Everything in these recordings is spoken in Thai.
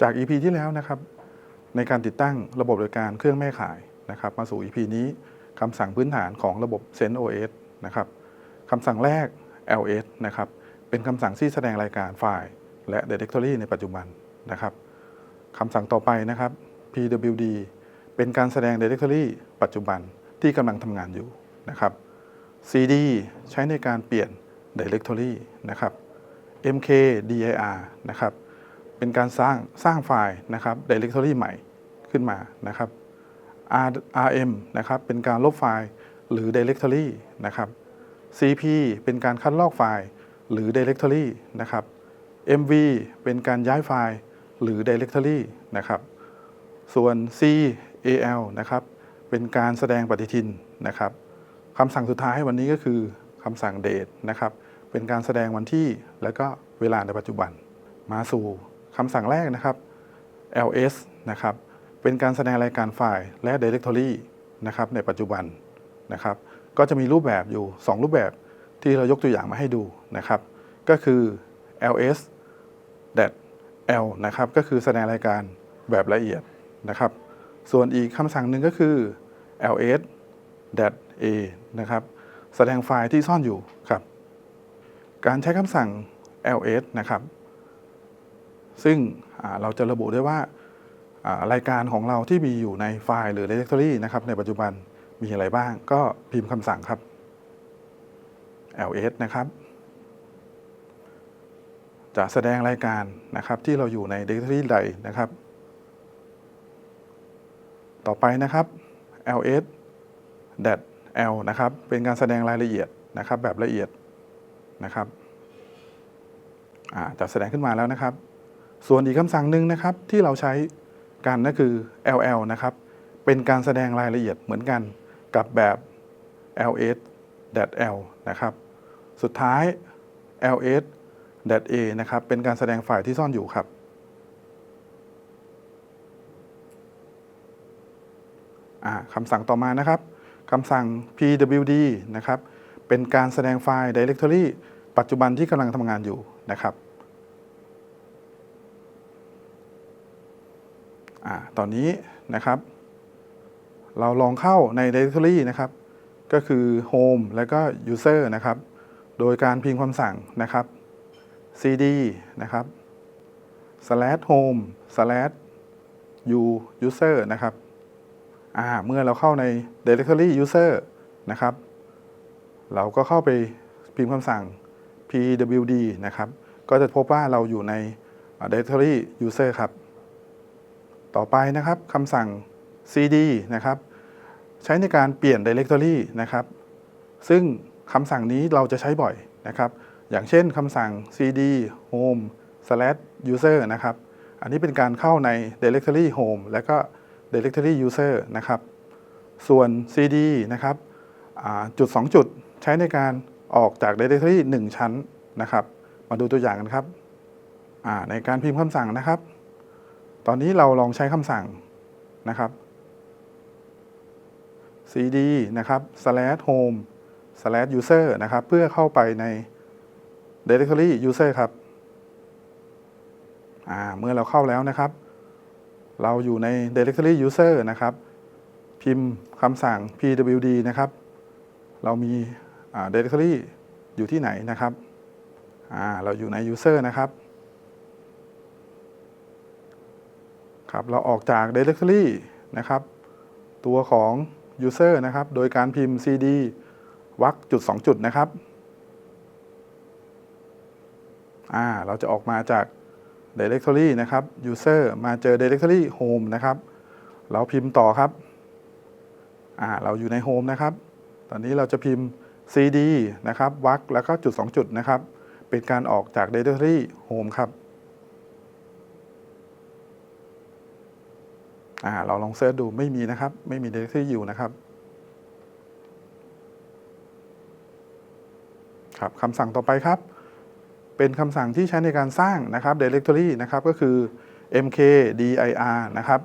จาก EP ที่แล้วนะครับในการติดตั้งระบบบริการเครื่องแม่ขายนะครับมาสู่ EP นี้คำสั่งพื้นฐานของระบบ CentOS นะครับคำสั่งแรก ls นะครับเป็นคำสั่งที่แสดงรายการไฟล์และ Directory ในปัจจุบันนะครับคำสั่งต่อไปนะครับ pwd เป็นการแสดง Directory ปัจจุบันที่กำลังทำงานอยู่นะครับ cd ใช้ในการเปลี่ยน Directory นะครับ mkdir นะครับ เป็นการสร้างสร้างไฟล์นะครับ Directory ใหม่ขึ้นมานะครับ R- rm นะครับเป็นการลบไฟล์หรือ Directory นะครับ cp เป็นการคัดลอกไฟล์หรือ Directory นะครับ mv เป็นการย้ายไฟล์หรือ Directory นะครับ ส่วน cal นะครับ เป็นการแสดงปฏิทินนะครับคำสั่งสุดท้ายวันนี้ก็คือคำสั่ง date นะครับ เป็นการแสดงวันที่และก็เวลาในปัจจุบัน มาสู่ คำสั่งแรกนะครับ ls นะครับ เป็นการแสดงรายการไฟล์และ Directory นะครับในปัจจุบันนะครับ ก็จะมีรูปแบบอยู่ 2 รูปแบบที่เรายกตัวอย่างมาให้ดูนะครับ ก็คือ ls l นะครับ ก็คือแสดงรายการแบบละเอียดนะครับ ส่วนอีกคำสั่งหนึ่งก็คือ ls a นะครับ แสดงไฟล์ที่ซ่อนอยู่ครับ การใช้คำสั่ง ls นะครับ ซึ่งเราจะระบุได้ว่ารายการของเราที่มีอยู่ในไฟล์หรือ directory นะครับในปัจจุบันมีอะไรบ้าง ก็พิมพ์คำสั่งครับ ls นะครับ จะแสดงรายการนะครับที่เราอยู่ใน directory ใดนะครับ ต่อไปนะครับ ls l นะครับ เป็นการแสดงรายละเอียดนะครับแบบละเอียดนะครับจะแสดงขึ้นมาแล้วนะครับ ส่วนอีกคำสั่งหนึ่งนะครับที่เราใช้กันก็คือ ll นะครับ เป็นการแสดงรายละเอียดเหมือนกันกับแบบ ls l นะครับ สุดท้าย ls a นะครับ เป็นการแสดงไฟล์ที่ซ่อนอยู่ครับ คำสั่งต่อมานะครับคำสั่ง pwd นะครับ เป็นการแสดงไฟล์ directory ปัจจุบันที่กำลังทำงานอยู่นะครับอา ตอนนี้นะครับ เราลองเข้าใน directory นะครับ ก็คือ home แล้วก็ user นะครับ โดยการพิมพ์คำสั่งนะครับ cd นะครับ slash home slash u user นะครับเมื่อเราเข้าใน directory user นะครับ เราก็เข้าไปพิมพ์คำสั่ง pwd นะครับ ก็จะพบว่าเราอยู่ใน directory user ครับ ต่อไปนะครับคำสั่ง cd นะครับใช้ในการเปลี่ยน directory นะครับ ซึ่งคำสั่งนี้เราจะใช้บ่อยนะครับ อย่างเช่นคำสั่ง cd home slash user นะครับ อันนี้เป็นการเข้าใน directory home และก็ directory user นะครับ ส่วน cd นะครับจุด 2 จุดใช้ในการออกจาก directory 1 ชั้นนะครับ มาดูตัวอย่างกันครับในการพิมพ์คำสั่งนะครับ ตอนนี้เราลองใช้คำสั่งนะครับ cd นะครับ slash home slash user นะครับ เพื่อเข้าไปใน directory user ครับ เมื่อเราเข้าแล้วนะครับ เราอยู่ใน directory user นะครับ พิมพ์คำสั่ง pwd นะครับ เรามี directory อยู่ที่ไหนนะครับ เราอยู่ใน user นะครับ ครับเราออกจาก directory นะครับ ตัวของ user นะครับ โดยการพิมพ์ cd วรรคจุด2จุดนะครับอ่าเราจะออกมาจาก directory นะครับ user มาเจอ directory home นะครับ เราพิมพ์ต่อครับอ่าเราอยู่ใน home นะครับ ตอนนี้เราจะพิมพ์ cd นะครับวรรคแล้วก็จุด 2 จุดนะครับ เป็นการออกจาก directory home ครับ อ่าเราลองเสิร์ชดูไม่มีนะครับ ไม่มี directory อยู่นะครับครับคำสั่งต่อไปครับ เป็นคำสั่งที่ใช้ในการสร้างนะครับ directory นะครับก็คือ mkdir นะครับ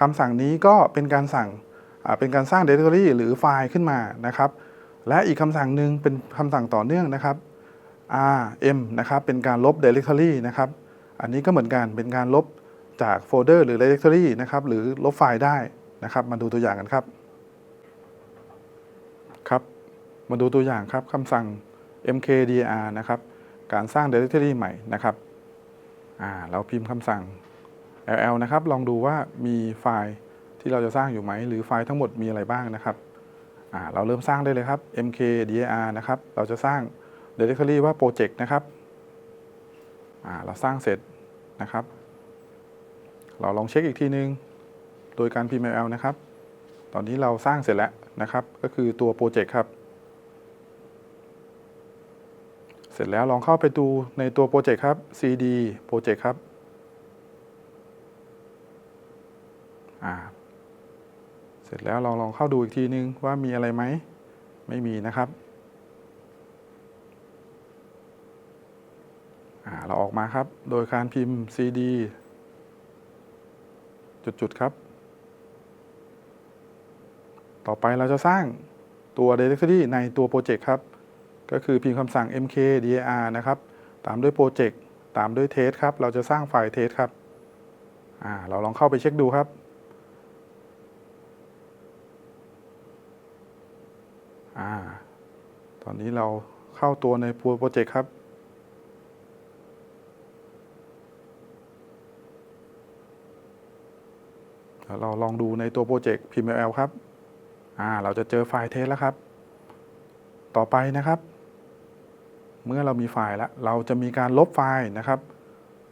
คำสั่งนี้ก็เป็นการสั่งอ่าเป็นการสร้าง directory หรือไฟล์ขึ้นมานะครับ และอีกคำสั่งหนึ่งเป็นคำสั่งต่อเนื่องนะครับ rm นะครับเป็นการลบ directory นะครับ อันนี้ก็เหมือนกันเป็นการลบ จากโฟลเดอร์หรือ directory นะครับ หรือลบไฟล์ได้นะครับ มาดูตัวอย่างกันครับ ครับ มาดูตัวอย่างครับคำสั่ง mkdir นะครับ การสร้าง directory ใหม่นะครับอ่าเราพิมพ์คำสั่ง ll นะครับ ลองดูว่ามีไฟล์ที่เราจะสร้างอยู่ไหม หรือไฟล์ทั้งหมดมีอะไรบ้างนะครับอ่าเราเริ่มสร้างได้เลยครับ mkdir นะครับ เราจะสร้าง directory ว่า project นะครับอ่าเราสร้างเสร็จนะครับ เราลองเช็คอีกทีนึง โดยการพิมพ์ ll นะครับ ตอนนี้เราสร้างเสร็จแล้วนะครับ ก็คือตัวโปรเจกต์ครับ เสร็จแล้วลองเข้าไปดูในตัวโปรเจกต์ครับ cd โปรเจกต์ครับเสร็จแล้วลองลองเข้าดูอีกทีนึงว่ามีอะไรไหม ไม่มีนะครับเราออกมาครับ โดยการพิมพ์ cd จุด ๆ ครับ ต่อไปเราจะสร้างตัว directory ในตัวโปรเจกต์ครับ ก็คือพิมพ์คำสั่ง mkdir นะครับ ตามด้วยโปรเจกต์ตามด้วย test ครับ เราจะสร้างไฟล์ test ครับ เราลองเข้าไปเช็คดูครับอตอนนี้เราเข้าตัวในโปรเจกต์ครับ แล้วเราลองดูในตัวโปรเจกต์ PML ครับ อ่า เราจะเจอไฟล์เทสแล้วครับ ต่อไปนะครับ เมื่อเรามีไฟล์แล้ว เราจะมีการลบไฟล์นะครับ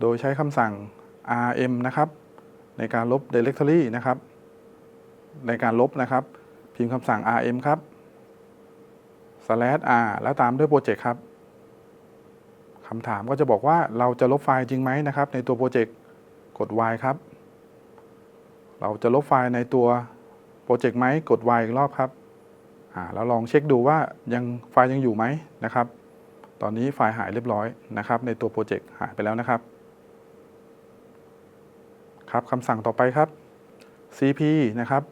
โดยใช้คำสั่ง rm นะครับ ในการลบ directory นะครับ ในการลบนะครับ พิมพ์คำสั่ง rm ครับ slash r แล้วตามด้วยโปรเจกต์ครับคำถามก็จะบอกว่าเราจะลบไฟล์จริงไหมนะครับ ในตัวโปรเจกต์ กด y ครับ เราจะลบไฟล์ในตัวโปรเจกต์ไหมกด y อีกรอบครับอ่าแล้วลองเช็คดูว่ายังไฟล์ยังอยู่ไหมนะครับ ตอนนี้ไฟล์หายเรียบร้อยนะครับ ในตัวโปรเจกต์หายไปแล้วนะครับ ครับคำสั่งต่อไปครับ cp นะครับ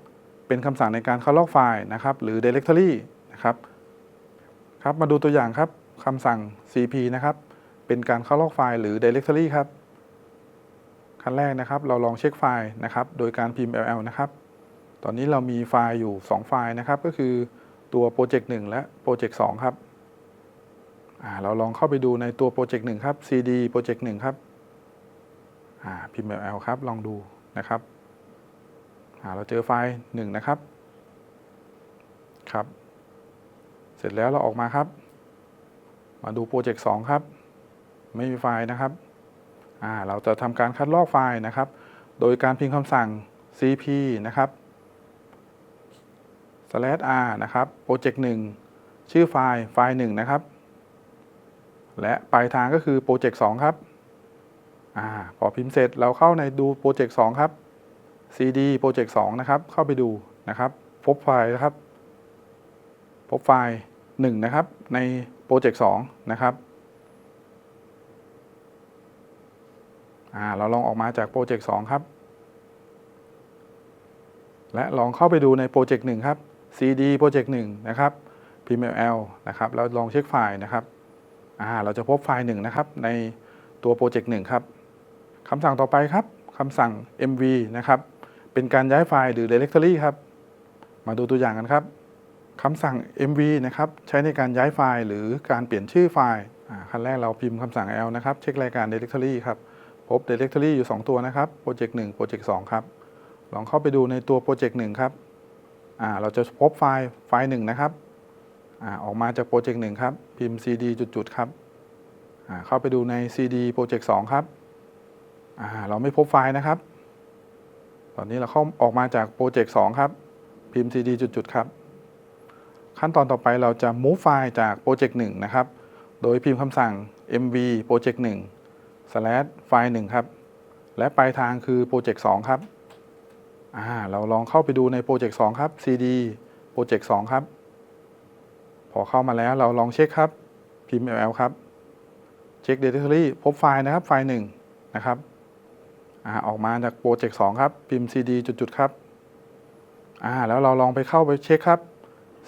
เป็นคำสั่งในการเข้าลอกไฟล์นะครับ หรือ directory นะครับ ครับมาดูตัวอย่างครับคำสั่ง cp นะครับ เป็นการเข้าลอกไฟล์หรือ directory ครับ ขั้นแรกนะครับ เราลองเช็คไฟล์นะครับ โดยการพิมพ์ ll นะครับ ตอนนี้เรามีไฟล์อยู่ 2 ไฟล์นะครับ ก็คือตัวโปรเจกต์1และโปรเจกต์2ครับเราลองเข้าไปดูในตัวโปรเจกต์1ครับ cd โปรเจกต์1ครับพิมพ์ ll ครับ ลองดูนะครับเราเจอไฟล์1นะครับ ครับ เสร็จแล้วเราออกมาครับ มาดูโปรเจกต์2ครับ ไม่มีไฟล์นะครับ เราจะทำการคัดลอกไฟล์นะครับ โดยการพิมพ์คำสั่ง cp นะครับ r นะครับโปรเจกต์1ชื่อไฟล์ไฟล์1นะครับ และปลายทางก็คือโปรเจกต์2ครับอ่าพอพิมพ์เสร็จเราเข้าในดูโปรเจกต์2ครับ cd โปรเจกต์2นะครับ เข้าไปดูนะครับ พบไฟล์นะครับ พบไฟล์ 1 นะครับ ในโปรเจกต์2นะครับ อ่า เราลองออกมาจากโปรเจกต์2ครับ และลองเข้าไปดูในโปรเจกต์1ครับ cd โปรเจกต์1นะครับ pml นะครับแล้วลองเช็คไฟล์นะครับเราจะพบไฟล์1นะครับในตัวโปรเจกต์1ครับคำสั่งต่อไปครับคำสั่ง mv นะครับเป็นการย้ายไฟล์หรือ directory ครับ มาดูตัวอย่างกันครับคำสั่ง mv นะครับใช้ในการย้ายไฟล์หรือการเปลี่ยนชื่อไฟล์ขั้นแรกเราพิมพ์คำสั่ง l นะครับเช็ครายการ directory ครับ บ directory อยู่ 2 ตัวนะครับโปรเจกต์1โปรเจกต์2ครับ ลองเข้าไปดูในตัวโปรเจกต์1ครับอ่าเราจะพบไฟล์ไฟล์1นะครับอ่าออกมาจากโปรเจกต์1ครับ พิมพ์ cd จุดๆครับอ่าเข้าไปดูใน cd โปรเจกต์2ครับอ่าเราไม่พบไฟล์นะครับ ตอนนี้เราเข้าออกมาจากโปรเจกต์2ครับ พิมพ์ cd จุดๆครับ ขั้นตอนต่อไปเราจะ move ไฟล์จากโปรเจกต์1นะครับ โดยพิมพ์คำสั่ง mv โปรเจกต์1 slash ไฟล์1ครับ และปลายทางคือโปรเจกต์2ครับ อ่า เราลองเข้าไปดูในโปรเจกต์2ครับ cd โปรเจกต์2ครับ พอเข้ามาแล้วเราลองเช็คครับ พิมพ์ ll ครับ เช็ค directory พบไฟล์นะครับ ไฟล์1นะครับ อ่า ออกมาจากโปรเจกต์2ครับ พิมพ์ cd จุดๆครับ อ่า แล้วเราลองไปเข้าไปเช็คครับ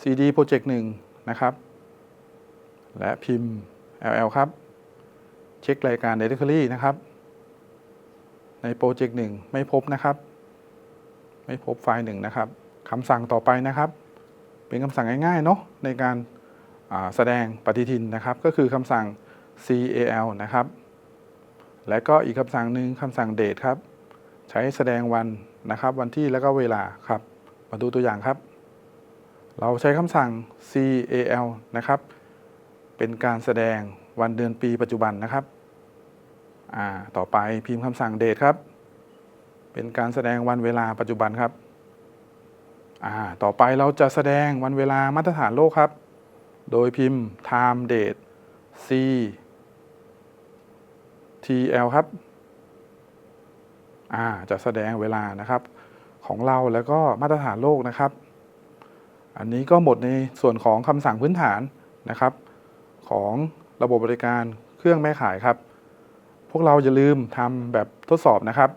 cd โปรเจกต์1นะครับ และพิมพ์ ll ครับ เช็ครายการ directory นะครับ ในโปรเจกต์หนึ่งไม่พบนะครับ ไม่พบไฟล์หนึ่งนะครับคำสั่งต่อไปนะครับ เป็นคำสั่งง่ายๆเนาะในการาแสดงปฏิทินนะครับ ก็คือคำสั่ง cal นะครับ และก็อีกคำสั่งหนึ่งคำสั่ง date ครับ ใช้แสดงวันนะครับ วันที่แล้วก็เวลาครับ มาดูตัวอย่างครับ เราใช้คำสั่ง cal นะครับ เป็นการแสดง วันเดือนปีปัจจุบันนะครับต่อไปพิมพ์คำสั่ง date ครับ เป็นการแสดงวันเวลาปัจจุบันครับต่อไปเราจะแสดงวันเวลามาตรฐานโลกครับ โดยพิมพ์ time date c tl ครับจะแสดงเวลานะครับของเราแล้วก็มาตรฐานโลกนะครับ อันนี้ก็หมดในส่วนของคำสั่งพื้นฐานนะครับ ของ ระบบบริการเครื่องแม่ขายครับ พวกเราอย่าลืมทำแบบทดสอบนะครับ